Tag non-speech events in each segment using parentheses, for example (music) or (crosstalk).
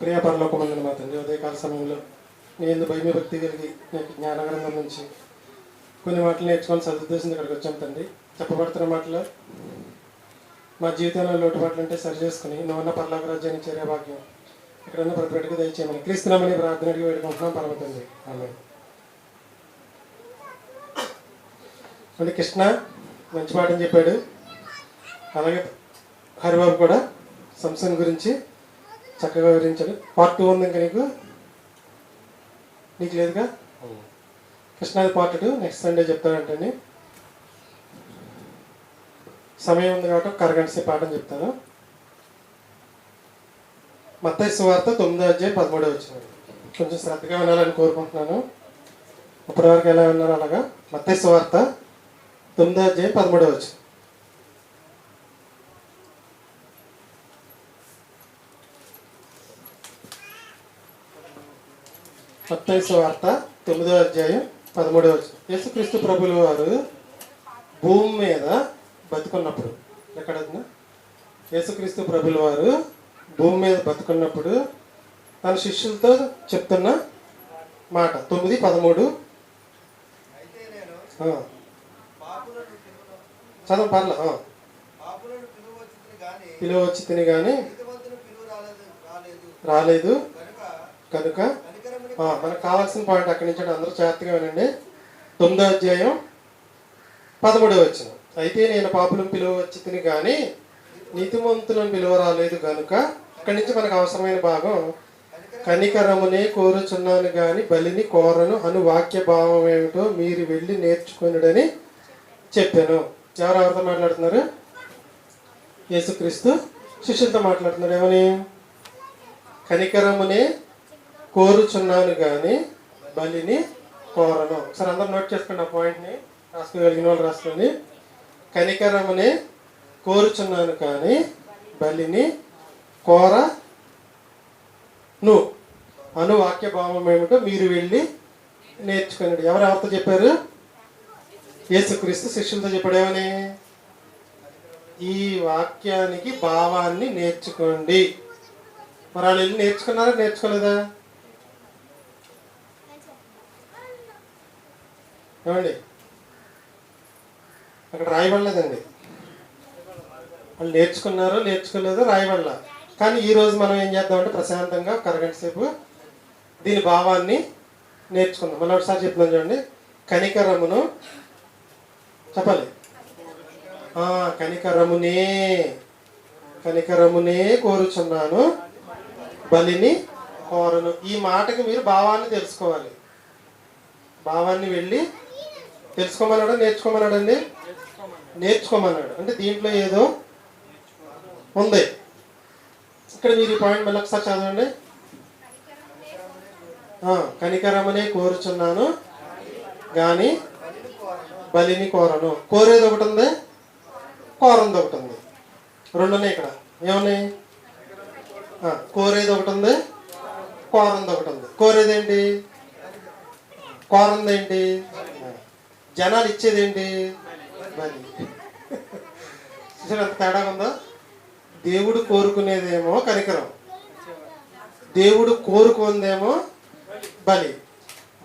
ప్రియ పరలోకమందున మా తండ్రి ఉదయకాల సమయంలో నీ ఎందు భయమి భక్తి కలిగి నీకు జ్ఞానగ్రంథం నుంచి కొన్ని మాటలు నేర్చుకొని సదుద్దేశం ఇక్కడికి వచ్చాం తండ్రి. చెప్పబడుతున్న మాటలు మా జీవితంలో లోటుపాట్లు అంటే సరి చేసుకుని నువ్వు ఉన్న రాజ్యాన్ని చేరే భాగ్యం ఇక్కడ ఉన్న ప్రతి బిడ్డకు దయచేయమని క్రీస్తున్నామని ప్రార్థన అడిగి వేడుకుంటున్నాం పరమ ఆమె అంటే కృష్ణ మంచి పాఠం చెప్పాడు. అలాగే హరిబాబు కూడా సంసన్ గురించి చక్కగా వివరించాడు పార్ట్ టూ ఉంది ఇంకా నీకు? నీకు లేదుగా? కృష్ణాది పార్ట్ టూ నెక్స్ట్ సండే చెప్తానంటండి. సమయం ఉంది కాబట్టి ఒక అరగంట సేపు పాఠం చెప్తాను. మత్తయి సువార్త తొమ్మిదో అధ్యాయం పదమూడో వచ్చిన కొంచెం శ్రద్ధగా వినాలని కోరుకుంటున్నాను. ఇప్పటి వరకు ఎలా విన్నారో అలాగా. మత్తయి సువార్త తొమ్మిదో అధ్యాయం పదమూడో వచ్చిన మత్తయి సువార్త తొమ్మిదో అధ్యాయం పదమూడవ యేసుక్రీస్తు ప్రభుల వారు భూమి మీద బతుకున్నప్పుడు ఎక్కడ? యేసుక్రీస్తు ప్రభుల వారు భూమి మీద బతుకున్నప్పుడు తన శిష్యులతో చెప్తున్న మాట. తొమ్మిది పదమూడు. చదవం పర్లే పిలువ వచ్చి తిని కానీ రాలేదు. కనుక మనకు కావాల్సిన పాయింట్ అక్కడి నుంచి అందరూ జాగ్రత్తగా వినండి. తొమ్మిదో అధ్యాయం పదమూడవ వచ్చిన అయితే నేను పాపులను పిలువ తిని కానీ నీతిమంతులను పిలువ రాలేదు కనుక అక్కడి నుంచి మనకు అవసరమైన భాగం కనికరమునే కోరుచున్నాను గాని బలిని కోరను అను వాక్య భావం ఏమిటో మీరు వెళ్ళి నేర్చుకునుడని చెప్పాను. ఎవరెవరితో మాట్లాడుతున్నారు? యేసుక్రీస్తు శిష్యులతో మాట్లాడుతున్నారు. ఏమని కనికరమునే కోరుచున్నాను కానీ బలిని కోరను. ఒకసారి అందరు నోట్ చేసుకోండి ఆ పాయింట్ని రాసుకోగలిగిన వాళ్ళు రాసుకోండి. కనికరమని కోరుచున్నాను కానీ బలిని కోర ను అను వాక్య భావం ఏమిటో మీరు వెళ్ళి నేర్చుకున్నాడు ఎవరు ఎవరితో చెప్పారు? యేసుక్రీస్తు శిష్యులతో చెప్పాడు ఏమని ఈ వాక్యానికి భావాన్ని నేర్చుకోండి. మరి వాళ్ళు వెళ్ళి నేర్చుకున్నారా? నేర్చుకోలేదా? ఏమండి? అక్కడ రాయబడలేదండి. వాళ్ళు నేర్చుకున్నారో నేర్చుకోలేదో రాయబడల. కానీ ఈరోజు మనం ఏం చేద్దామంటే ప్రశాంతంగా ఒక అరగంట సేపు దీని భావాన్ని నేర్చుకుందాం. మళ్ళీ ఒకసారి చెప్తున్నాను చూడండి. కనికరమును చెప్పాలి. కనికరమునే కనికరమునే కోరుచున్నాను. బలిని కోరను. ఈ మాటకి మీరు భావాన్ని తెలుసుకోవాలి. భావాన్ని వెళ్ళి తెలుసుకోమన్నాడా నేర్చుకోమన్నాడండి నేర్చుకోమన్నాడు. అంటే దీంట్లో ఏదో ఉంది. ఇక్కడ మీరు ఈ పాయింట్ మళ్ళీ ఒకసారి చదవండి. కనికరమనే కోరుచున్నాను కానీ బలిని కోరను. కోరేది ఒకటి ఉంది కోరంది ఒకటి ఉంది. రెండు ఉన్నాయి ఇక్కడ. ఏమున్నాయి? కోరేది ఒకటి ఉంది కోరంది ఒకటి ఉంది. కోరేది ఏంటి? కోరంది ఏంటి? జనాలు ఇచ్చేది ఏంటి బలి చూసారా తేడా ఉందో? దేవుడు కోరుకునేదేమో కనికరం. దేవుడు కోరుకుందేమో బలి.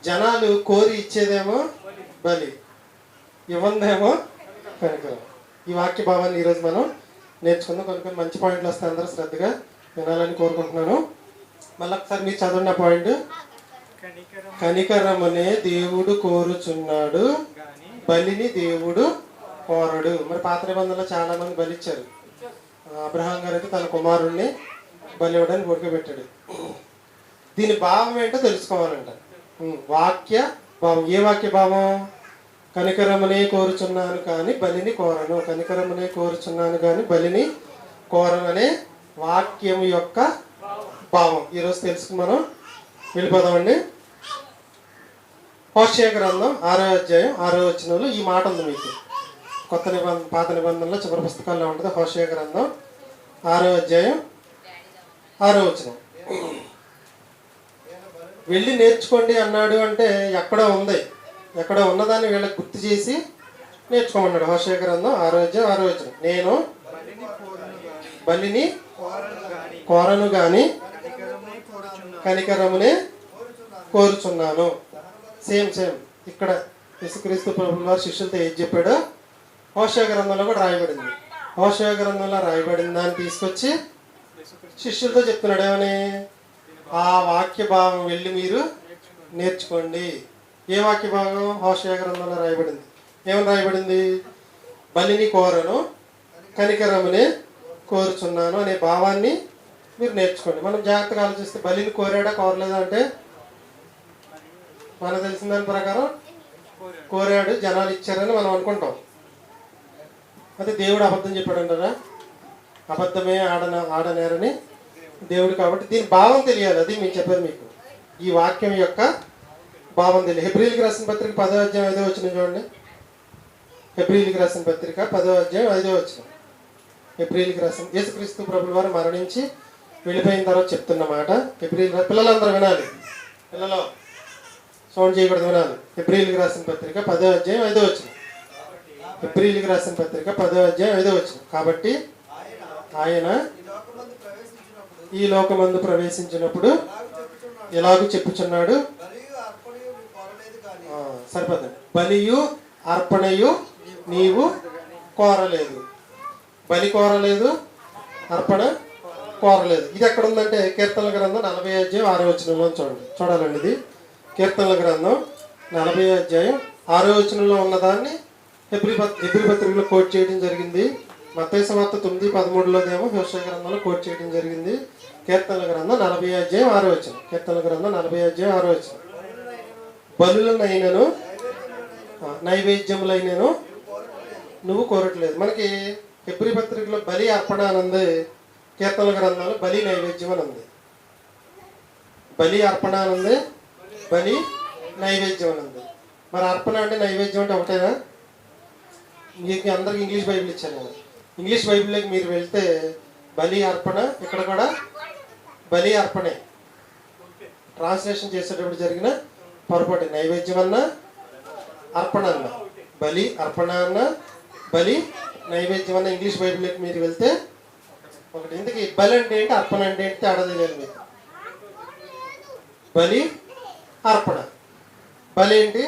జనాలు కోరి ఇచ్చేదేమో బలి. ఇవ్వందేమో కనికరం. ఈ వాక్య భావాన్ని ఈరోజు మనం నేర్చుకుందాం. కొన్ని కొన్ని మంచి పాయింట్లు వస్తాయి. అందరూ శ్రద్ధగా వినాలని కోరుకుంటున్నాను. మళ్ళీ ఒకసారి మీరు చదవండి ఆ పాయింట్. కనికరమనే దేవుడు కోరుచున్నాడు. బలిని దేవుడు కోరడు. మరి పాత నిబంధనలో చాలా మంది బలిచ్చారు. అబ్రహాం గారు అయితే తన కుమారుణ్ణి బలి ఇవ్వడానికి ఉడకబెట్టాడు. దీని భావం ఏంటో తెలుసుకోవాలంట. వాక్య భావం. ఏ వాక్య భావం? కనికరమునే కోరుచున్నాను కానీ బలిని కోరను. కనికరమునే కోరుచున్నాను కానీ బలిని కోరననే వాక్యం యొక్క భావం. ఈరోజు తెలుసుకు మనం వెళ్ళిపోదామండి హోషయ గ్రంథం ఆరో అధ్యాయం ఆరో వచనంలో ఈ మాట ఉంది మీకు. కొత్త నిబంధన పాత నిబంధనలో చివరి పుస్తకాల్లో ఉంటుంది హోషయ గ్రంథం ఆరో అధ్యాయం ఆరో వచనం. వెళ్ళి నేర్చుకోండి అన్నాడు అంటే ఎక్కడో ఉంది. ఎక్కడో ఉన్నదాన్ని వీళ్ళకి గుర్తు చేసి నేర్చుకోమన్నాడు హోషయ గ్రంథం ఆరో అధ్యాయం ఆరో వచనం. నేను బలిని కోరను గాని కనికరమునే కోరుచున్నాను. Same same. ఇక్కడ యేసుక్రీస్తు ప్రభు వారు శిష్యులతో ఏది చెప్పాడో? హోషయ గ్రంథంలో కూడా రాయబడింది. హోషయ గ్రంథంలో రాయబడిన దాన్ని తీసుకొచ్చి శిష్యులతో చెప్తున్నాడు. ఏమని? ఆ వాక్య భావం వెళ్ళి మీరు నేర్చుకోండి. ఏ వాక్య భాగం? హోషయ గ్రంథంలో రాయబడింది. ఏమని రాయబడింది? బలిని కోరను కనికరముని కోరుచున్నాను అనే భావాన్ని మీరు నేర్చుకోండి. మనం జాగ్రత్తగా ఆలోచిస్తే బలిని కోరాడా కోరలేదా అంటే మనకు తెలిసిన దాని ప్రకారం కోరాడు జనాలు ఇచ్చారని మనం అనుకుంటాం. అయితే దేవుడు అబద్ధం చెప్పాడు అంటారా అబద్ధమే ఆడన ఆడనేరని దేవుడు కాబట్టి దీని భావం తెలియాలి అది మేము చెప్పారు మీకు. ఈ వాక్యం యొక్క భావం తెలియదు హెబ్రిల్కి రాసిన పత్రిక పదో అధ్యాయం ఐదో వచ్చిన చూడండి. హెబ్రిల్కి రాసిన పత్రిక పదో అధ్యాయం ఐదో వచ్చిన హెబ్రిల్కి రాసిన యేసుక్రీస్తు ప్రభుల వారు మరణించి వెళ్ళిపోయిన తర్వాత చెప్తున్న మాట హెబ్రిల్ పిల్లలందరూ వినాలి. పిల్లలు సౌండ్ చేయకూడదు రాదు హెబ్రిల్కి రాసిన పత్రిక పదో అధ్యాయం ఐదో వచ్చిన. హెబ్రిల్కి రాసిన పత్రిక పదో అధ్యాయం ఐదో వచ్చిన. కాబట్టి ఆయన ఈ లోకమందు ప్రవేశించినప్పుడు ఎలాగూ చెప్పుచున్నాడు. చెప్పుచున్నాడు బలియు అర్పణయు సరిపోతుంది. బలియు అర్పణయు నీవు కోరలేదు. బలి కోరలేదు అర్పణ కోరలేదు. ఇది ఎక్కడ ఉందంటే కీర్తన గ్రంథం నలభై అధ్యాయం ఆరో వచ్చిన చూడండి. చూడాలండి ఇది. కీర్తనల గ్రంథం నలభై అధ్యాయం ఆరో వచనంలో ఉన్నదాన్ని హెబ్రి పత్- పత్రికలో కోట్ చేయడం జరిగింది. మత్తయి వార్త తొమ్మిది పదమూడులోనేమో వ్యవసాయ గ్రంథంలో కోట్ చేయడం జరిగింది. కీర్తనల గ్రంథం నలభై అధ్యాయం ఆరో వచనం. కీర్తనల గ్రంథం నలభై అధ్యాయం ఆరో వచనం. బలులనైనను నైవేద్యములైనను నువ్వు కోరట్లేదు. మనకి హెబ్రి పత్రికలో బలి అర్పణ అని ఉంది కీర్తనల గ్రంథంలో బలి నైవేద్యం అని ఉంది బలి అర్పణ అని ఉంది బలి నైవేద్యం అని ఉంది. మరి అర్పణ అంటే నైవేద్యం అంటే ఒకటేనా? మీకు అందరికి ఇంగ్లీష్ బైబిల్ ఇచ్చాను ఇంగ్లీష్ బైబిల్లోకి మీరు వెళ్తే బలి అర్పణ ఇక్కడ కూడా? బలి అర్పణే. ట్రాన్స్లేషన్ చేసేటప్పుడు జరిగిన పొరపాటు. నైవేద్యం అన్న అర్పణ అన్న. బలి అర్పణ అన్న బలి నైవేద్యం అన్న ఇంగ్లీష్ బైబిల్లోకి మీరు వెళ్తే ఒకటి. ఇందుకు బలి అంటే ఏంటి? అర్పణ అంటే ఏంటి? తేడా తెలియాలి మీకు. బలి అర్పణ. బలి ఏంటి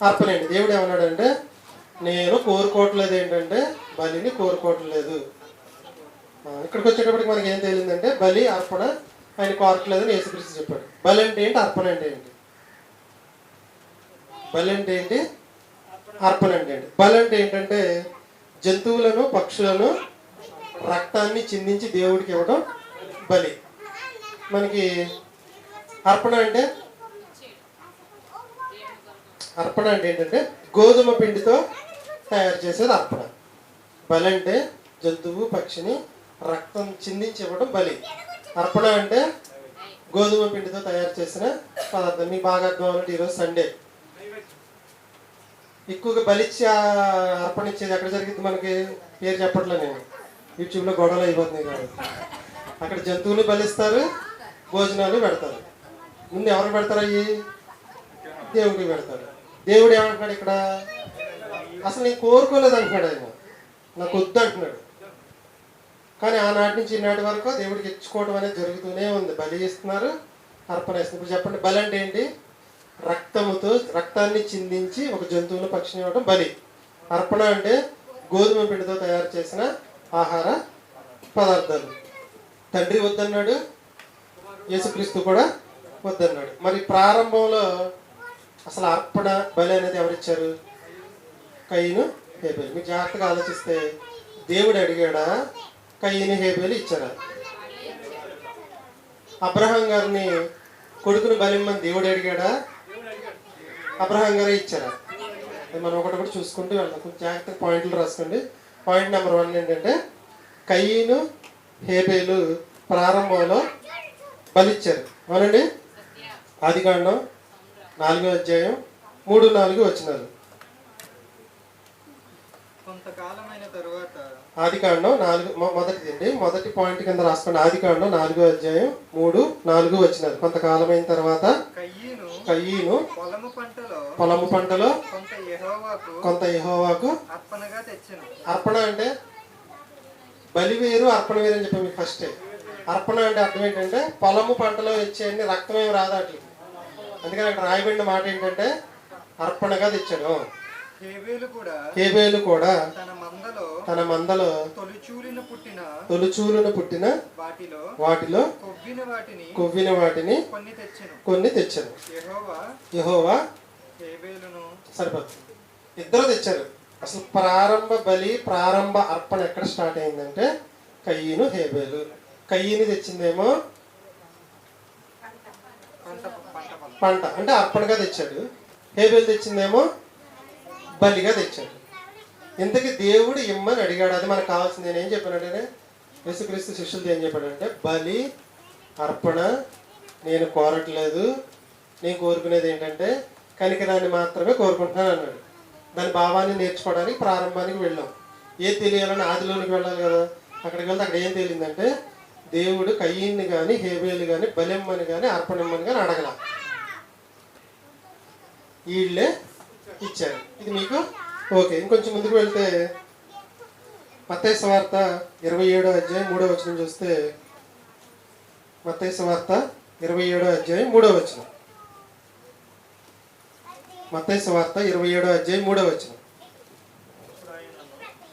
అర్పణ ఏంటి దేవుడు ఏమన్నాడంటే నేను కోరుకోవట్లేదు ఏంటంటే బలిని కోరుకోవట్లేదు. ఇక్కడికి వచ్చేటప్పటికి మనకి ఏం తేలిందంటే బలి అర్పణ ఆయన కోరట్లేదని అని యేసుక్రీస్తు చెప్పాడు. బలి అంటే ఏంటి? అర్పణ అంటే ఏంటి? బలి అంటే ఏంటి? అర్పణ అంటే ఏంటి? బలి అంటే ఏంటంటే జంతువులను పక్షులను రక్తాన్ని చిందించి దేవుడికి ఇవ్వడం బలి. మనకి అర్పణ అంటే అర్పణ అంటే ఏంటంటే గోధుమ పిండితో తయారు చేసేది అర్పణ. బలి అంటే జంతువు పక్షిని రక్తం చిందించి ఇవ్వడం బలి. అర్పణ అంటే గోధుమ పిండితో తయారు చేసిన పదార్థం మీకు బాగా అర్థం అవ్వాలంటే ఈరోజు సండే. ఎక్కువగా బలిచ్చి అర్పణ ఇచ్చేది ఎక్కడ జరిగింది మనకి? పేరు చెప్పట్లే నేను. యూట్యూబ్లో గొడవలు అయిపోతున్నాయి కాబట్టి అక్కడ జంతువులు బలిస్తారు భోజనాలు పెడతారు. ముందు ఎవరు పెడతారు అవి దేవుడికి పెడతారు. దేవుడు ఏమంటున్నాడు ఇక్కడ? అసలు నేను కోరుకోలేదు అంటున్నాడు ఆయన నాకు వద్దు అంటున్నాడు కానీ ఆనాటి నుంచి ఈనాటి వరకు దేవుడికి ఇచ్చుకోవడం అనేది జరుగుతూనే ఉంది. బలి ఇస్తున్నారు అర్పణ ఇస్తున్నారు ఇప్పుడు చెప్పండి బలి అంటే ఏంటి? రక్తముతో రక్తాన్ని చిందించి ఒక జంతువును పక్షిని ఇవ్వడం బలి. అర్పణ అంటే గోధుమ పిండితో తయారు చేసిన ఆహార పదార్థాలు. తండ్రి వద్దన్నాడు యేసుక్రీస్తు కూడా వద్దన్నాడు. మరి ప్రారంభంలో అసలు అర్పణ బలి అనేది ఎవరిచ్చారు? కయ్యను హేబేలు. మీరు జాగ్రత్తగా ఆలోచిస్తే దేవుడు అడిగాడా? కయ్యను హేబేలు ఇచ్చారా? అబ్రహాం గారిని కొడుకుని బలిమ్మని దేవుడు అడిగాడా? అబ్రహాం గారే ఇచ్చారా? మనం ఒకటి చూసుకుంటూ వెళ్దాం. కొంచెం జాగ్రత్తగా పాయింట్లు రాసుకోండి. పాయింట్ నెంబర్ వన్ ఏంటంటే కయ్యను హేబేలు ప్రారంభంలో బలిచ్చారు. అవునండి? ఆదికాండం నాలుగో అధ్యాయం మూడు నాలుగు వచ్చినారు కొంతకాలమైన తరువాత ఆదికాండం నాలుగు మొ- మొదటిది అండి. మొదటి పాయింట్ కింద రాసుకోండి. ఆదికాండం నాలుగో అధ్యాయం మూడు నాలుగు వచ్చినారు కొంతకాలమైన తర్వాత కయ్యను పొలము పంటలో పొలము పంటలో కొంత యెహోవాకు కొంత యెహోవాకు అర్పణగా తెచ్చెను. అర్పణ అంటే బలి వేరు అర్పణ వేరు అని చెప్పాను మీకు ఫస్టే. అర్పణ అంటే అర్థం ఏంటంటే పొలము పంటలో ఇచ్చేయన్ని రక్తమేమి రాదు వాటికి అందుకని అక్కడ రాయబడిన మాట ఏంటంటే అర్పణగా తెచ్చాడు హేబేలు కూడా హేబేలు కూడా తన మందలో తన మందలో తొలిచూలిన పుట్టిన తొలిచూలును పుట్టిన వాటిలో వాటిలో కొవ్విన వాటిని కొవ్విన వాటిని కొన్ని తెచ్చెను. యెహోవా సరిపోతుంది. ఇద్దరు తెచ్చారు. అసలు ప్రారంభ బలి ప్రారంభ అర్పణ ఎక్కడ స్టార్ట్ అయిందంటే కయ్యను హేబేలు. కయ్యని తెచ్చిందేమో పంట పంట అంటే అర్పణగా తెచ్చాడు. హేబెల్ తెచ్చిందేమో? బలిగా తెచ్చాడు. ఇంతకీ దేవుడు ఇమ్మని అడిగాడు అది మనకు కావాల్సింది నేను ఏం చెప్పానంటే యేసుక్రీస్తు శిష్యులతో ఏం చెప్పాడంటే బలి అర్పణ నేను కోరట్లేదు నేను కోరుకునేది ఏంటంటే కనికరాన్ని మాత్రమే కోరుకుంటున్నాను అన్నాడు. దాని భావాన్ని నేర్చుకోవడానికి ప్రారంభానికి వెళ్ళాం. ఏది తెలియాలని ఆదిలోనికి వెళ్ళాలి కదా. అక్కడికి వెళ్తే అక్కడ ఏం తేలిందంటే దేవుడు కయ్యిన్ని కానీ హేబేలు కానీ బలిమ్మని కానీ అర్పణమ్మని కానీ అడగల. వీళ్ళే ఇచ్చారు. ఇది మీకు? ఓకే ఇంకొంచెం ముందుకు వెళ్తే మత్తయి వార్త ఇరవై ఏడో అధ్యాయం మూడో వచనం చూస్తే మత్తయి వార్త ఇరవై ఏడో అధ్యాయం మూడో వచనం. మత్తయి వార్త ఇరవై ఏడో అధ్యాయం మూడో వచనం.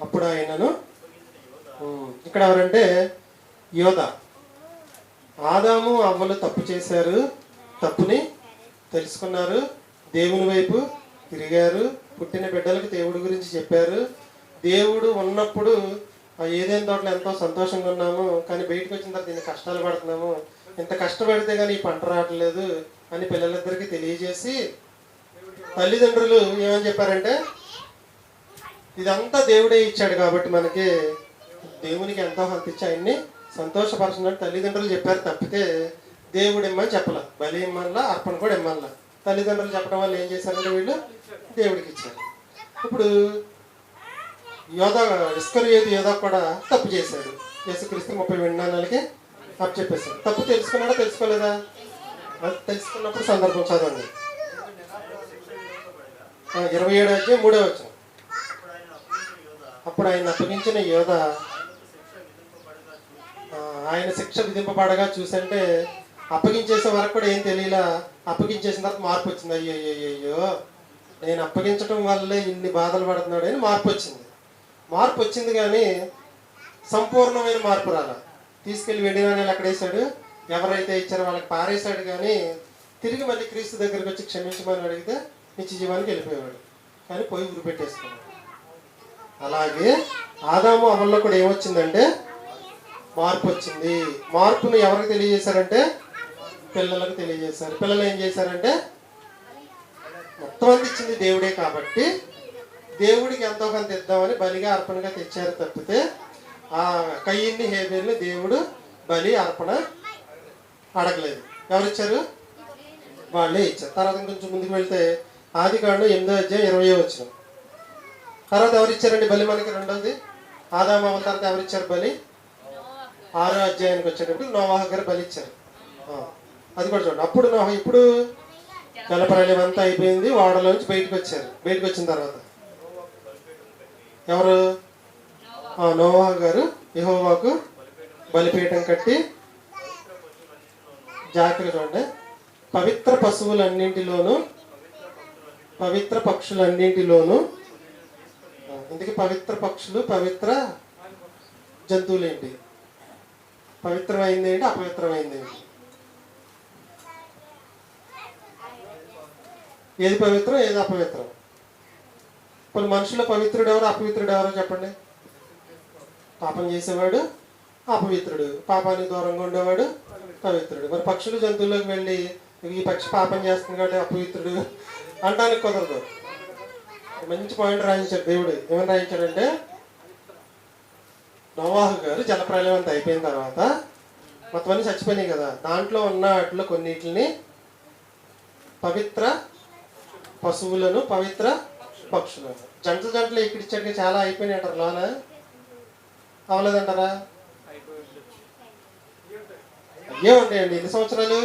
అప్పుడు ఆయనను ఇక్కడ ఎవరంటే యోధ ఆదాము అవ్వలు తప్పు చేశారు తప్పుని తెలుసుకున్నారు. దేవుని వైపు తిరిగారు. పుట్టిన బిడ్డలకు దేవుడి గురించి చెప్పారు. దేవుడు ఉన్నప్పుడు ఆ ఏదైనా తోటలో ఎంతో సంతోషంగా ఉన్నాము కానీ బయటకు వచ్చిన తర్వాత దీన్ని కష్టాలు పడుతున్నాము ఇంత కష్టపడితే కానీ ఈ పంట రావట్లేదు అని పిల్లలిద్దరికీ తెలియజేసి తల్లిదండ్రులు ఏమని చెప్పారంటే ఇదంతా దేవుడే ఇచ్చాడు కాబట్టి మనకి దేవునికి ఎంతో హంత ఇచ్చి ఆయన్ని సంతోషపరచున్నట్టు తల్లిదండ్రులు చెప్పారు తప్పితే దేవుడు ఇమ్మని చెప్పాల. బలి ఇమ్మల్లా అర్పణ కూడా ఇమ్మల్లా తల్లిదండ్రులు చెప్పడం వల్ల ఏం చేశారంటే వీళ్ళు దేవుడికి ఇచ్చారు. ఇప్పుడు యోధ ఇస్కరియోతి యోధ కూడా తప్పు చేశాడు. యేసుక్రీస్తు ముప్పై విన్నాళ్ళకి అప్పు చెప్పేశాడు. తప్పు తెలుసుకున్నాడా తెలుసుకోలేదా? అది తెలుసుకున్నప్పుడు సందర్భం చదవండి. ఇరవై ఏడు వచ్చి మూడో వచ్చిన అప్పుడు ఆయన అప్పగించిన యోధ ఆయన శిక్ష విధింపబడగా చూసంటే అప్పగించేసే వరకు కూడా ఏం తెలియలా. అప్పగించేసిన తర్వాత మార్పు వచ్చింది. అయ్యో అయ్యో అయ్యో నేను అప్పగించడం వల్లే ఇన్ని బాధలు పడుతున్నాడు అని మార్పు వచ్చింది. మార్పు వచ్చింది కానీ సంపూర్ణమైన మార్పు రాలా. తీసుకెళ్ళి వెండి నాణ్యాలు అక్కడ వేసాడు ఎవరైతే ఇచ్చారో వాళ్ళకి పారేశాడు కానీ తిరిగి మళ్ళీ క్రీస్తు దగ్గరికి వచ్చి క్షమించమని అడిగితే నిత్య జీవానికి వెళ్ళిపోయేవాడు. కానీ పోయి గురి పెట్టేసుకున్నాడు. అలాగే ఆదాము అమల్లో కూడా ఏమొచ్చిందంటే మార్పు వచ్చింది. మార్పును ఎవరికి తెలియజేశారంటే పిల్లలకు తెలియజేశారు. పిల్లలు ఏం చేశారంటే మొత్తం అంత ఇచ్చింది దేవుడే కాబట్టి దేవుడికి ఎంతో కొంత ఇద్దామని బలిగా అర్పణగా తెచ్చారు తప్పితే ఆ కయ్యిన్ని హేబేల్ని దేవుడు బలి అర్పణ అడగలేదు. ఎవరు ఇచ్చారు వాళ్ళే ఇచ్చారు. తర్వాత కొంచెం ముందుకు వెళ్తే ఆది కాండం ఎనిమిదో అధ్యాయం ఇరవై వచ్చిన తర్వాత ఎవరు ఇచ్చారండి బలి మనకి రెండోది? ఆదామ తర్వాత ఎవరు ఇచ్చారు బలి? ఆరో అధ్యాయానికి వచ్చేటప్పుడు నోవాహ గారు బలి ఇచ్చారు. అది కూడా చూడండి. అప్పుడు నోహ ఇప్పుడు జలప్రలయం అంతా అయిపోయింది వాడలోంచి బయటకు వచ్చారు. బయటకు వచ్చిన తర్వాత. ఎవరు? నోవా గారు ఇహోవాకు బలిపీఠం కట్టి జాగ్రత్తగా చూడండి. పవిత్ర పశువులన్నింటిలోనూ పవిత్ర పక్షులన్నింటిలోనూ ఇందుకే పవిత్ర పక్షులు పవిత్ర జంతువులు ఏంటి పవిత్రమైంది ఏంటి అపవిత్రమైంది ఏంటి ఏది పవిత్రం ఏది అపవిత్రం? కొన్ని మనుషుల పవిత్రుడు ఎవరు అపవిత్రుడు ఎవరో చెప్పండి? పాపం చేసేవాడు అపవిత్రుడు. పాపానికి దూరంగా ఉండేవాడు పవిత్రుడు. మరి పక్షులు జంతువుల్లోకి వెళ్ళి ఈ పక్షి పాపం చేస్తుంది కాబట్టి అపవిత్రుడు అంటానికి కుదరదు. మంచి పాయింట్ రాయించాడు దేవుడు. ఏమని రాయించాడంటే నవాహు గారు జలప్రలయం అంతా అయిపోయిన తర్వాత మొత్తం అన్ని చచ్చిపోయినాయి కదా. దాంట్లో ఉన్న వాటిలో కొన్నిటిని పవిత్ర పశువులను పవిత్ర పక్షులను. జంట జంటలు ఎక్కిడిచ్చాక చాలా అయిపోయినాయి అంటారు లోన? అవలేదంటారా? అయ్యే ఉంటాయండి. ఎన్ని సంవత్సరాలు?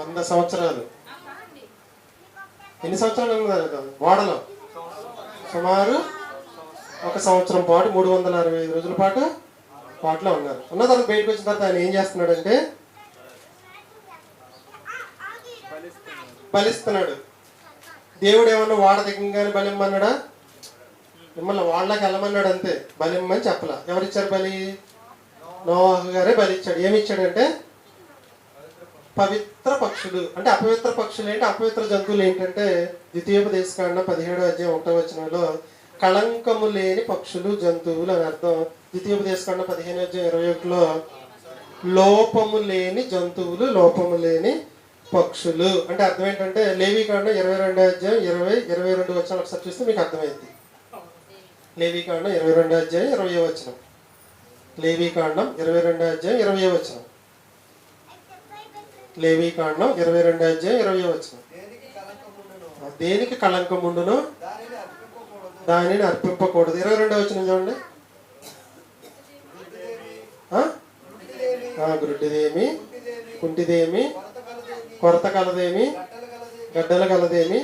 వంద సంవత్సరాలు. ఎన్ని సంవత్సరాలు ఉన్నారు ఓడలో సుమారు ఒక సంవత్సరం పాటు మూడు వందల అరవై ఐదు రోజుల పాటు పాటలో ఉన్నారు. ఉన్న తర్వాత బయటకు వచ్చిన తర్వాత ఆయన ఏం చేస్తున్నాడంటే బలిస్తున్నాడు దేవుడు ఏమన్నా వాడ బలిమ్మన్నాడా? మిమ్మల్ని వాళ్ళకి వెళ్ళమన్నాడు అంతే. బలిమ్మని చెప్పలా. ఎవరిచ్చారు బలి? నోవాహు గారే బలి ఇచ్చాడు ఏమి ఇచ్చాడంటే పవిత్ర పక్షులు. అంటే అపవిత్ర పక్షులు ఏంటి? అపవిత్ర జంతువులు ఏంటంటే ద్వితీయోపదేశకాండ పదిహేడు అధ్యాయం ఒకటో వచనంలో కళంకము లేని పక్షులు జంతువులు అని అర్థం. ద్వితీయోపదేశకాండ పదిహేను అధ్యాయం ఇరవై ఒకటిలో లోపము లేని జంతువులు లోపము లేని పక్షులు. అంటే అర్థం ఏంటంటే లేవికాండ ఇరవై రెండో అధ్యాయం ఇరవై ఇరవై రెండు వచ్చిన ఒకసారి చూస్తే మీకు అర్థమైంది. లేవికాండం ఇరవై రెండో అధ్యాయం ఇరవై వచనం. లేవికాండం ఇరవై రెండో అధ్యాయం ఇరవై వచనం. లేవికాండం ఇరవై రెండో అధ్యాయం ఇరవై వచ్చిన దేనికి కళంకం ఉండును? దానిని అర్పింపకూడదు. ఇరవై రెండో వచ్చిన చూడండి. గుడ్డిదేమి గుడ్డిదేమి కుంటిదేమి కొరత కలదేమి? గడ్డలు కలదేమి?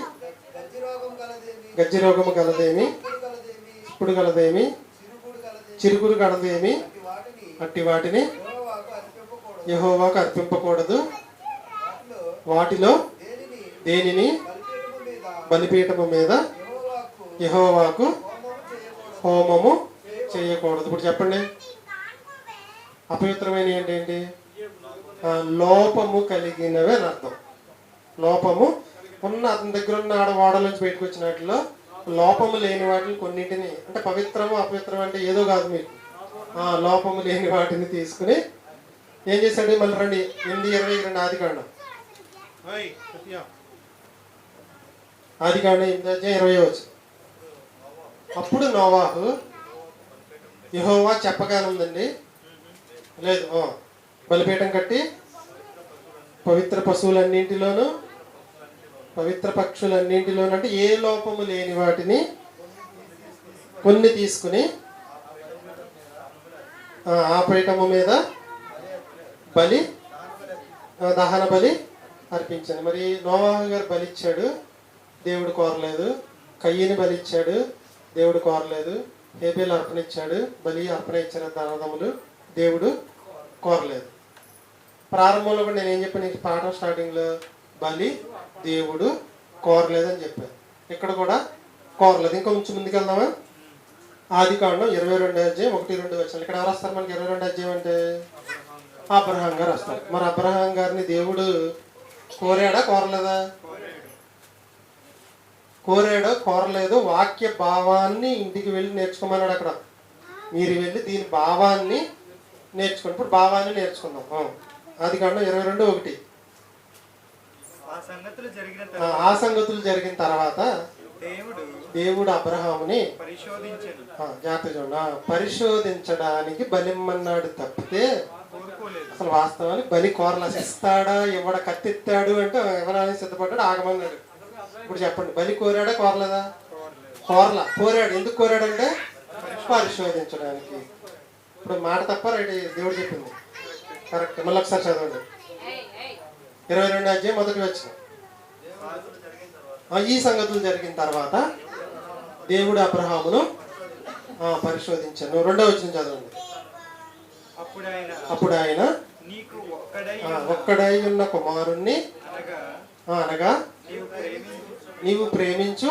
గజ్జి రోగం రోగము కలదేమి? ఇప్పుడు కలదేమి? చిరుకులు కలదేమి చిరుగురు కలదేమి? అట్టి వాటిని యహోవాకు అర్పింపకూడదు. వాటిలో దేనిని? బలిపీఠము మీద యహోవాకు హోమము చేయకూడదు. ఇప్పుడు చెప్పండి. అపవిత్రమైన ఏంటి? లోపము కలిగినవి అని అర్థం. లోపము ఉన్న అతని దగ్గర ఉన్న ఆడ వాడల నుంచి బయటకు లోపము లేని వాటిని కొన్నింటిని అంటే పవిత్రము అపవిత్రం అంటే ఏదో కాదు మీకు. ఆ, లోపము లేని వాటిని తీసుకుని ఏం చేశాడు? మళ్ళీ రండి. ఎనిమిది ఇరవై రెండు ఆది కాండం. ఆది కాండం ఎనిమిది ఇరవై వచ్చు అప్పుడు నోవాహు యహోవా చెప్పగానుందండి. లేదు బలిపీఠం కట్టి పవిత్ర పశువులన్నింటిలోనూ పవిత్ర పక్షులన్నింటిలోనూ అంటే ఏ లోపము లేని వాటిని కొన్ని తీసుకుని ఆ, పీఠము మీద బలి దహన బలి అర్పించాను మరి నోవాహ గారు బలిచ్చాడు దేవుడు కోరలేదు. కయ్యని బలిచ్చాడు దేవుడు కోరలేదు. హేబేలు అర్పణ ఇచ్చాడు బలి అర్పణ ఇచ్చిన దానదములు దేవుడు కోరలేదు. ప్రారంభంలో కూడా నేను ఏం చెప్పాను? పాఠం స్టార్టింగ్లో బలి దేవుడు కోరలేదని చెప్పాను. ఇక్కడ కూడా కోరలేదు. ఇంకా కొంచెం ముందుకెళ్దామా? ఆది కాండం ఇరవై రెండు అధ్యాయం ఒకటి రెండు వచ్చాను ఇక్కడ ఎవరు వస్తారు మనకి? ఇరవై రెండు అధ్యాయం అంటే అబ్రహాం గారు వస్తారు. మరి అబ్రహాం గారిని దేవుడు కోరాడా కోరలేదా? కోరాడో కోరలేదో వాక్య భావాన్ని ఇంటికి వెళ్ళి నేర్చుకోమన్నాడు అక్కడ. మీరు వెళ్ళి దీని భావాన్ని నేర్చుకోండి. ఇప్పుడు భావాన్ని నేర్చుకుందాం. ఆది కాండం ఇరవై రెండు ఒకటి. ఆ సంగతులు జరిగిన తర్వాత దేవుడు అబ్రహాముని పరిశోధించను. ఆ, జాగ్రత్త చూడండి. ఆ, పరిశోధించడానికి బలిమ్మన్నాడు తప్పితే అసలు వాస్తవానికి బలి కోరలు ఇస్తాడా ఇవ్వడ కత్తిస్తాడు అంటే ఎవరైనా సిద్ధపడ్డాడు ఆగమన్నాడు. ఇప్పుడు చెప్పండి బలి కోరాడా కోరలేదా? కోరలేదు. కోరల కోరాడు. ఎందుకు కోరాడంటే పరిశోధించడానికి. ఇప్పుడు మాట తప్ప రైట్ దేవుడు చెప్పింది. కరెక్ట్. మళ్ళీ ఒకసారి చదవండి. ఇరవై రెండు అధ్యాయం మొదటి వచ్చిన ఈ సంగతులు జరిగిన తర్వాత దేవుడు అబ్రహామును పరిశోధించాను. రెండో వచ్చిన చదవండి. అప్పుడు ఆయన ఒక్కడై ఉన్న కుమారుణ్ణి అనగా నీవు ప్రేమించు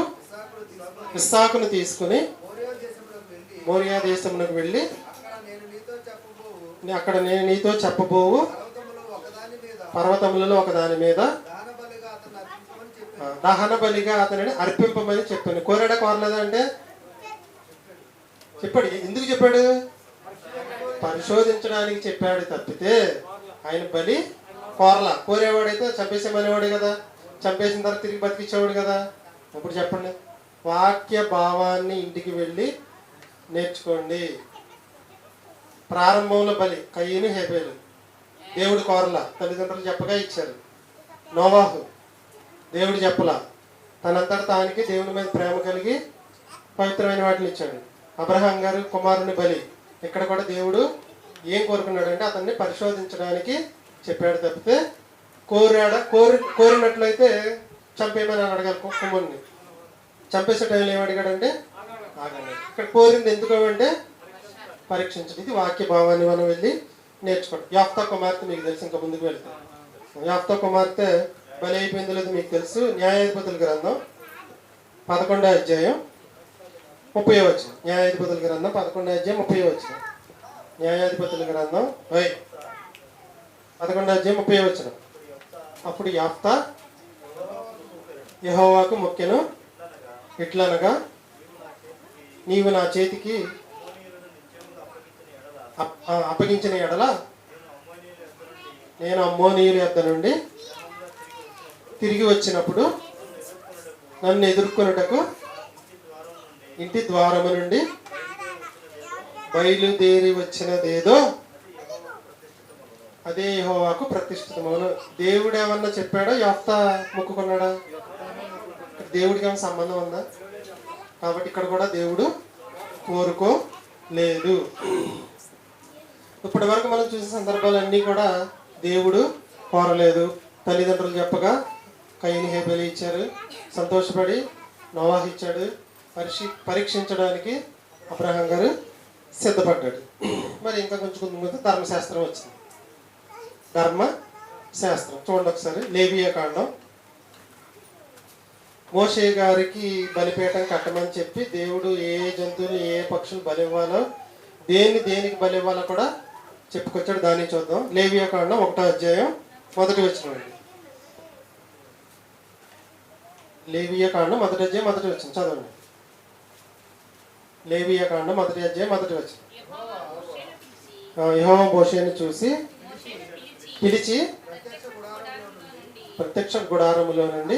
ఇస్సాకును తీసుకుని మోరియా దేశమునకు వెళ్ళి అక్కడ నేను నీతో చెప్పబోవు నీ- అక్కడ నేను నీతో చెప్పబోవు. పర్వతములలో ఒకదాని మీద పర్వతములలో ఒక దాని మీద దహన బలిగా అతనిని అర్పింపమని చెప్పాను కోరాడా కోరలేదా అంటే? చెప్పాడు. ఎందుకు చెప్పాడు? పరిశోధించడానికి చెప్పాడు తప్పితే ఆయన బలి కోరల. కోరేవాడైతే చంపేసేమనేవాడు కదా. చంపేసిన తర్వాత తిరిగి బతికిచ్చేవాడు కదా. ఇప్పుడు చెప్పండి. వాక్య భావాన్ని ఇంటికి వెళ్ళి నేర్చుకోండి. ప్రారంభంలో బలి కయ్యను హేబేలు. దేవుడు కోరల తల్లిదండ్రులు చెప్పగా ఇచ్చారు. నోవాహు దేవుడు చెప్పలా తనంతట తానికి దేవుని మీద ప్రేమ కలిగి పవిత్రమైన వాటిని ఇచ్చాడు. అబ్రహాం గారు కుమారుని బలి ఇక్కడ కూడా దేవుడు ఏం కోరుకున్నాడంటే అతన్ని పరిశోధించడానికి చెప్పాడు తప్పితే కోరాడ కోరి కోరినట్లయితే చంపేయమని అడగాలి కుమ్మని చంపేసే టైంలో ఏమడిగాడంటే ఆగండి. ఇక్కడ కోరింది ఎందుకు అంటే పరీక్షించడం. ఇది వాక్య భావాన్ని మనం వెళ్ళి నేర్చుకోండి. యాఫ్తా కుమార్తె మీకు తెలుసు ఇంకా ముందుకు వెళ్తాం. యాఫ్తా కుమార్తె బలి అయిపోయింది లేదు మీకు తెలుసు. న్యాయాధిపతుల గ్రంథం పదకొండో అధ్యాయం ముప్పై వచ్చిన న్యాయాధిపతుల గ్రంథం పదకొండో అధ్యాయం ముప్పై వచ్చిన న్యాయాధిపతుల గ్రంథం వై పదకొండో అధ్యాయం ముప్పై వచ్చిన అప్పుడు యాఫ్తా యహోవాకు ముఖ్యను ఇట్లనగా నీవు నా చేతికి అప్పగించిన ఎడల నేను అమ్మోనీయుల యొద్ద నుండి తిరిగి వచ్చినప్పుడు నన్ను ఎదుర్కొనుటకు ఇంటి ద్వారము నుండి బయలుదేరి వచ్చినదేదో అదే యహోవాకు ప్రతిష్ఠితమవును. దేవుడు ఏమన్నా చెప్పాడో? యోక్త మొక్కుకున్నాడా దేవుడికి ఏమైనా సంబంధం ఉందా? కాబట్టి ఇక్కడ కూడా దేవుడు కోరుకోలేదు. ఇప్పటి వరకు మనం చూసిన సందర్భాలన్నీ కూడా దేవుడు కోరలేదు. తల్లిదండ్రులు చెప్పగా కయ్యని హేబెలి ఇచ్చారు. సంతోషపడి నవాహిచ్చాడు ఇచ్చాడు. పరీక్షించడానికి అబ్రహం గారు సిద్ధపడ్డాడు. మరి ఇంకా కొంచెం కొంత ముందు ధర్మశాస్త్రం వచ్చింది. ధర్మ శాస్త్రం చూడండి ఒకసారి. లేబియా కాండం. మోషే గారికి బలిపీఠం కట్టమని చెప్పి దేవుడు ఏ జంతువులు ఏ పక్షులు బలి ఇవ్వాలో దేన్ని దేనికి బలి ఇవ్వాలో కూడా చెప్పుకొచ్చాడు దాన్ని చూద్దాం. లేవియా కాండం ఒకటో అధ్యాయం మొదటి వచ్చిన లేవియా కాండం మొదటి అధ్యాయం మొదటి వచ్చిన చదవండి. లేవియా కాండం మొదటి అధ్యాయం మొదటి వచ్చిన యహో భోషేని చూసి పిలిచి ప్రత్యక్ష గుడారంలో నుండి గుడారములో నుండి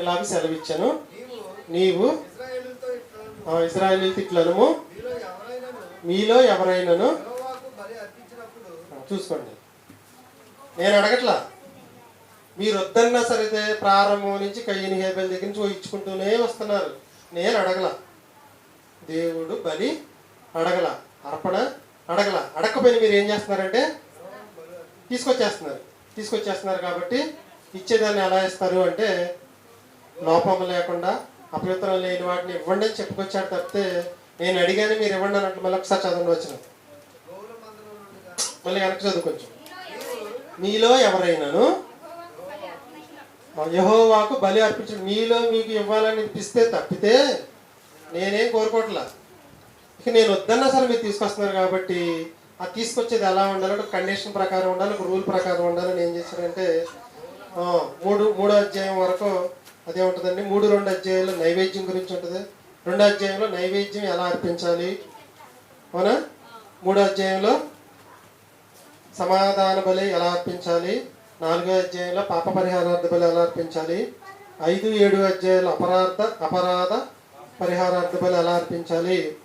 ఇలాగ సెలవిచ్చాను. నీవు నీవు తిట్లను మీలో ఎవరైనాను మీలో ఎవరైనాను యెహోవాకు బలి అర్పించినప్పుడు ఆ, చూసుకోండి. నేను అడగట్లా? మీరు వద్దన్నా సరితే ప్రారంభం నుంచి కయ్యని హేబెల్ దగ్గర నుంచి ఇచ్చుకుంటూనే వస్తున్నారు. నేను అడగల. దేవుడు బలి అడగల. అర్పణ అడగల. అడగకపోయినా మీరు ఏం చేస్తున్నారంటే తీసుకొచ్చేస్తున్నారు. తీసుకొచ్చేస్తున్నారు కాబట్టి ఇచ్చేదాన్ని ఎలా ఇస్తారు అంటే లోపం లేకుండా అపవిత్రం లేని వాటిని ఇవ్వండి అని చెప్పుకొచ్చాడు తప్పితే నేను అడిగాను మీరు ఇవ్వండి అన్నట్టు మళ్ళీ ఒకసారి చదవండి వచ్చినాను మళ్ళీ వెనక్కి చదువు కొంచెం. మీలో ఎవరైనాను? యహోవాకు బలి అర్పించ మీలో మీకు ఇవ్వాలని అనిపిస్తే తప్పితే నేనేం కోరుకోవట్లా? ఇక నేను వద్దన్నా సరే మీరు తీసుకొస్తున్నారు కాబట్టి ఆ తీసుకొచ్చేది ఎలా ఉండాలి? ఒక కండిషన్ ప్రకారం ఉండాలి ఒక రూల్ ప్రకారం ఉండాలని ఏం చేశారంటే మూడు మూడో అధ్యాయం వరకు అదే ఉంటుందండి. మూడు రెండు అధ్యాయంలో నైవేద్యం గురించి ఉంటుంది. రెండో అధ్యాయంలో నైవేద్యం ఎలా అర్పించాలి? అవునా? మూడో అధ్యాయంలో సమాధాన బలి ఎలా అర్పించాలి? నాలుగో అధ్యాయంలో పాప పరిహారార్థ బలి ఎలా అర్పించాలి? ఐదు ఏడు అధ్యాయులు అపరాధ అపరాధ పరిహారార్థ బలి ఎలా అర్పించాలి?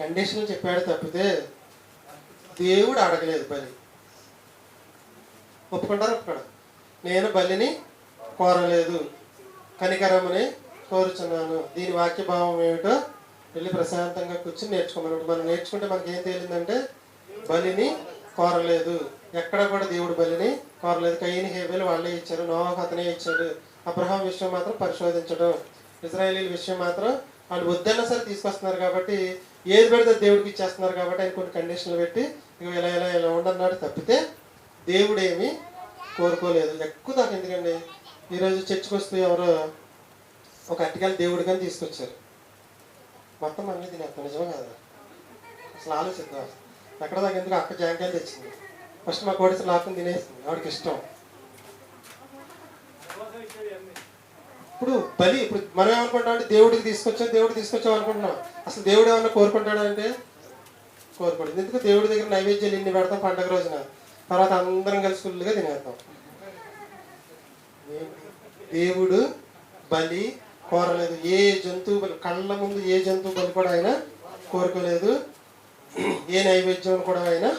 కండిషన్లు చెప్పాడు తప్పితే దేవుడు అడగలేదు బలి. ఒప్పుకుంటారు ఒప్పుకోడు నేను బలిని కోరలేదు. కనికరమని కోరుచున్నాను. దీని వాక్యభావం ఏమిటో వెళ్ళి ప్రశాంతంగా కూర్చుని నేర్చుకోమని. మనం నేర్చుకుంటే మనకి ఏం తేలిందంటే బలిని కోరలేదు. ఎక్కడ కూడా దేవుడు బలిని కోరలేదు. కయ్యని హేబేలు వాళ్ళే ఇచ్చారు. నోవాకు అతనే ఇచ్చాడు. అబ్రహాం విషయం మాత్రం పరిశోధించడం. ఇజ్రాయేలీల విషయం మాత్రం వాళ్ళు వద్దన్నా సరే తీసుకొస్తున్నారు కాబట్టి ఏది పెడితే దేవుడికి ఇచ్చేస్తున్నారు కాబట్టి ఆయన కొన్ని కండిషన్లు పెట్టి ఇక ఇలా ఇలా ఇలా ఉండన్నాడు తప్పితే దేవుడేమి కోరుకోలేదు. ఎక్కువ దాకా ఎందుకండి? ఈరోజు చర్చికి వస్తూ ఎవరో ఒక అట్టికల్ దేవుడు కానీ తీసుకొచ్చారు. మొత్తం అన్నీ తినేస్తాం. నిజమే కాదు? అసలు ఆలోచిద్దాం. ఎక్కడ దాకా ఎందుకు అక్క జాంకాయలు తెచ్చింది? ఫస్ట్ మా కోడిసి లాక్కుని తినేసింది. ఆవిడకి ఇష్టం. ఇప్పుడు బలి ఇప్పుడు మనం ఏమనుకుంటాం అంటే దేవుడికి తీసుకొచ్చాం దేవుడికి తీసుకొచ్చాం అనుకుంటున్నాం. అసలు దేవుడు ఏమన్నా కోరుకుంటాడా అంటే? కోరుకోడు. ఎందుకు? దేవుడి దగ్గర నైవేద్యాలు ఇన్ని పెడతాం పండగ రోజున. తర్వాత అందరం కలిసి ఫుల్గా తినేద్దాం. దేవుడు బలి కోరలేదు. ఏ జంతువు బలి కళ్ళ ముందు ఏ జంతువు బలి కూడా ఆయన కోరుకోలేదు. ఏ నైవేద్యం కూడా ఆయన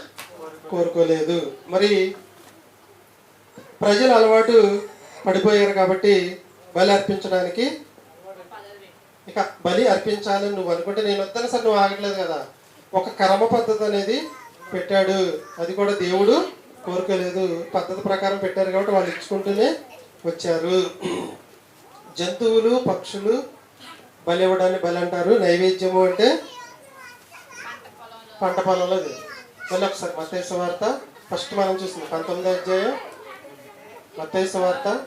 కోరుకోలేదు. మరి ప్రజలు అలవాటు పడిపోయారు కాబట్టి బలి అర్పించడానికి ఇక బలి అర్పించాలని నువ్వు అనుకుంటే నేను వద్దని సార్ నువ్వు ఆగట్లేదు కదా. ఒక కర్మ పద్ధతి అనేది పెట్టాడు. అది కూడా దేవుడు కోరుకోలేదు. పద్ధతి ప్రకారం పెట్టారు కాబట్టి వాళ్ళు ఇచ్చుకుంటూనే వచ్చారు. జంతువులు పక్షులు బలి ఇవ్వడాన్ని బలి అంటారు. నైవేద్యము అంటే పంట పొలంలో మళ్ళీ ఒకసారి మత్తేసు వార్త. ఫస్ట్ మనం చూసింది పంతొమ్మిదో అధ్యాయం. మత్తేసు వార్త.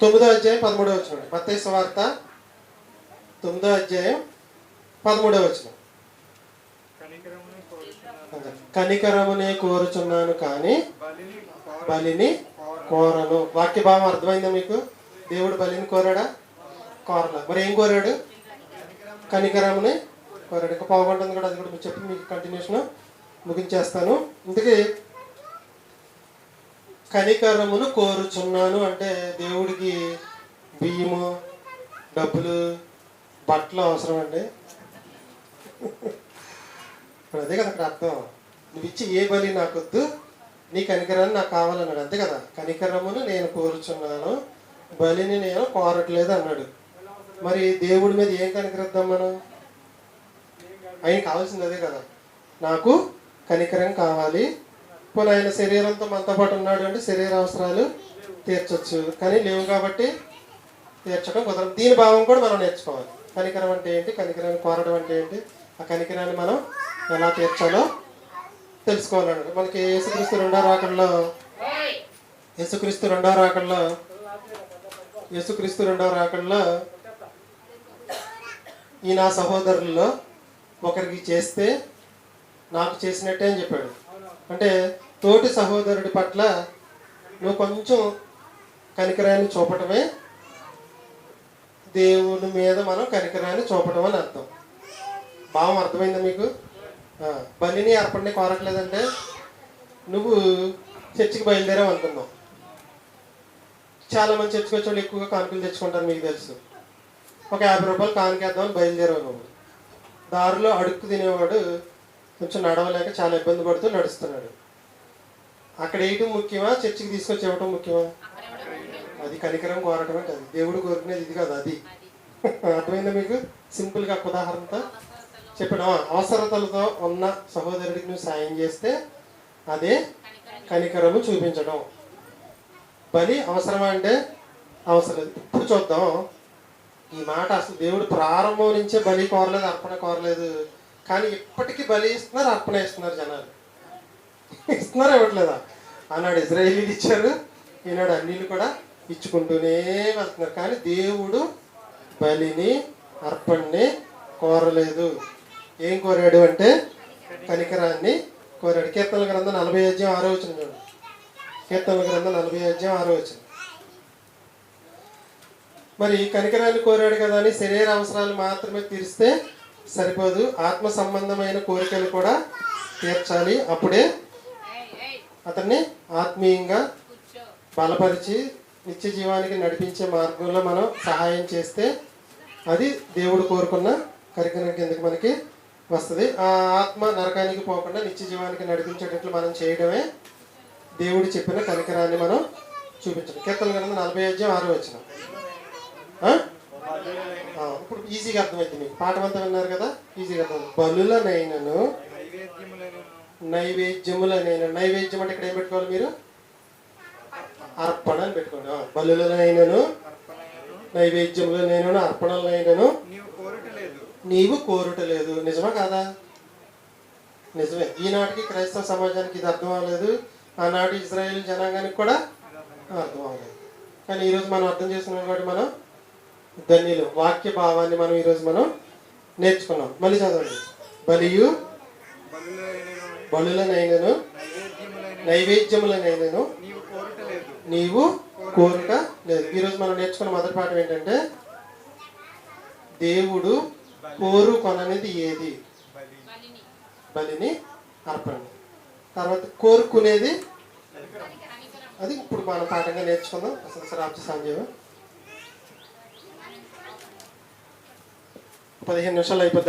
తొమ్మిదో అధ్యాయం పదమూడో వచ్చిన మత్తేసు వార్త. తొమ్మిదో అధ్యాయం పదమూడో వచ్చిన కనికరమునే కోరుచున్నాను కోరుచున్నాను కానీ బలిని కోరను. వాక్య భావం అర్థమైందా మీకు? దేవుడు బలిని కోరాడా? కోరలా. మరి ఏం కోరాడు? కనికరముని కోరాడు ఇంకా ఉంది కూడా అది కూడా మీరు చెప్పి మీకు కంటిన్యూషన్ ముగించేస్తాను. ఇందుకే కనికరమును కోరుచున్నాను అంటే దేవుడికి బియ్యము డబ్బులు బట్టలు అవసరం అండి ఇప్పుడు అదే కదా అక్కడ అర్థం. నువ్వు ఇచ్చి ఏ బలి నాకొద్దు నీ కనికరాన్ని నాకు కావాలన్నాడు. అంతే కదా? కనికరమును నేను కోరుచున్నాను బలిని నేను కోరట్లేదు అన్నాడు. మరి దేవుడి మీద ఏం కనికరిద్దాం మనం? ఆయన కావాల్సింది అదే కదా. నాకు కనికరం కావాలి. పోనీ ఆయన శరీరంతో మనతో పాటు ఉన్నాడు అంటే శరీర అవసరాలు తీర్చొచ్చు. కానీ లేవు కాబట్టి తీర్చడం కుదరదు. దీని భావం కూడా మనం నేర్చుకోవాలి. కనికరం అంటే ఏంటి? కనికరాన్ని కోరడం అంటే ఏంటి? ఆ కనికరాన్ని మనం ఎలా తీర్చాలో తెలుసుకోవాలన్నాడు మనకి యేసుక్రీస్తు రెండో రాకల్లో యేసుక్రీస్తు రెండో రాకల్లో యేసుక్రీస్తు రెండో రాకల్లో ఈ నా సహోదరుల్లో ఒకరికి చేస్తే నాకు చేసినట్టే అని చెప్పాడు. అంటే తోటి సహోదరుడి పట్ల నువ్వు కొంచెం కనికరాన్ని చూపటమే దేవుని మీద మనం కనికరాన్ని చూపటం అని అర్థం. భావం అర్థమైందా మీకు? బలిని అర్పణని కోరట్లేదంటే నువ్వు చర్చికి బయలుదేరావు అనుకుందాం. చాలా మంది చర్చికి వచ్చే వాళ్ళు ఎక్కువగా కానుకలు తెచ్చుకుంటారు మీకు తెలుసు. ఒక యాభై రూపాయలు కానుకేద్దామని బయలుదేరావు నువ్వు. దారిలో అడుక్కు తినేవాడు కొంచెం నడవలేక చాలా ఇబ్బంది పడుతూ నడుస్తున్నాడు. అక్కడ వేయటం ముఖ్యమా? చర్చికి తీసుకొచ్చి ఇవ్వటం ముఖ్యమా? అది కనికరం కోరటమే కాదు. అది దేవుడు కోరుకునేది ఇది కాదు అది. (laughs) అర్థమైందా మీకు? సింపుల్గా ఒక ఉదాహరణతో చెప్పడం. అవసరతలతో ఉన్న సహోదరుడికి నువ్వు సాయం చేస్తే అదే కనికరము చూపించడం. బలి అవసరమా అంటే అవసరం ఇప్పుడు చూద్దాం. ఈ మాట అసలు దేవుడు ప్రారంభం నుంచే బలి కోరలేదు అర్పణ కోరలేదు. కానీ ఇప్పటికీ బలి ఇస్తున్నారు అర్పణ ఇస్తున్నారు జనాలు. ఇస్తున్నారు ఇవ్వట్లేదా? ఆనాడు ఇజ్రాయేలీలు ఇచ్చారు. ఈనాడు అన్నిలు కూడా ఇచ్చుకుంటూనే వెళ్తున్నారు. కానీ దేవుడు బలిని అర్పణని కోరలేదు. ఏం కోరాడు అంటే కనికరాన్ని కోరాడు. కీర్తన గ్రంథం నలభై అధ్యాయం ఆరో వచ్చిన చూడండి. కీర్తన గ్రంథం నలభై అధ్యాయం ఆరో వచ్చింది మరి కనికరాన్ని కోరాడు కదా అని శరీర అవసరాలు మాత్రమే తీరిస్తే సరిపోదు. ఆత్మ సంబంధమైన కోరికలు కూడా తీర్చాలి. అప్పుడే అతన్ని ఆత్మీయంగా బలపరిచి నిత్య జీవానికి నడిపించే మార్గంలో మనం సహాయం చేస్తే అది దేవుడు కోరుకున్న కరికరం కిందకి మనకి వస్తుంది. ఆ ఆత్మ నరకానికి పోకుండా నిత్య జీవానికి నడిపించేటట్లు మనం చేయడమే దేవుడు చెప్పిన కనికరాన్ని మనం చూపించడం. కీర్తన గ్రంథం నలభై అధ్యాయం ఆరో వచ్చినాం ఇప్పుడు ఈజీగా అర్థమైంది మీకు. పాఠం అంతా విన్నారు కదా ఈజీగా అర్థం బలులనైనను నైవేద్యములను నైవేద్యములనైన నైవేద్యం అంటే ఇక్కడ ఏం పెట్టుకోవాలి మీరు? అర్పణ అని పెట్టుకోండి బలులనైనను అర్పణలను నైవేద్యములనైనను అర్పణలనైనను నీవు కోరుటలేదు. నిజమా కాదా? నిజమే. ఈనాటికి క్రైస్తవ సమాజానికి ఇది అర్థం అవ్వలేదు. ఆనాటి ఇజ్రాయేల్ జనాంగానికి కూడా అర్థం అవ్వలేదు. కానీ ఈరోజు మనం అర్థం చేసుకున్నాం కాబట్టి మనం ధన్యులు. వాక్య భావాన్ని మనం ఈరోజు మనం నేర్చుకున్నాం. మళ్ళీ చదవండి. బలియు బలులనైనను నైవేద్యములనైనను నీవు కోరుట లేదు. ఈరోజు మనం నేర్చుకున్న మొదటి పాఠం ఏంటంటే దేవుడు కోరు కొననిది ఏది? బలిని అర్పణ. తర్వాత కోరుకునేది? అది ఇప్పుడు మనం పాఠంగా నేర్చుకుందాం. అసలు శ్రాప్తి సంజీవం. పదిహేను నిమిషాలు అయిపోతుంది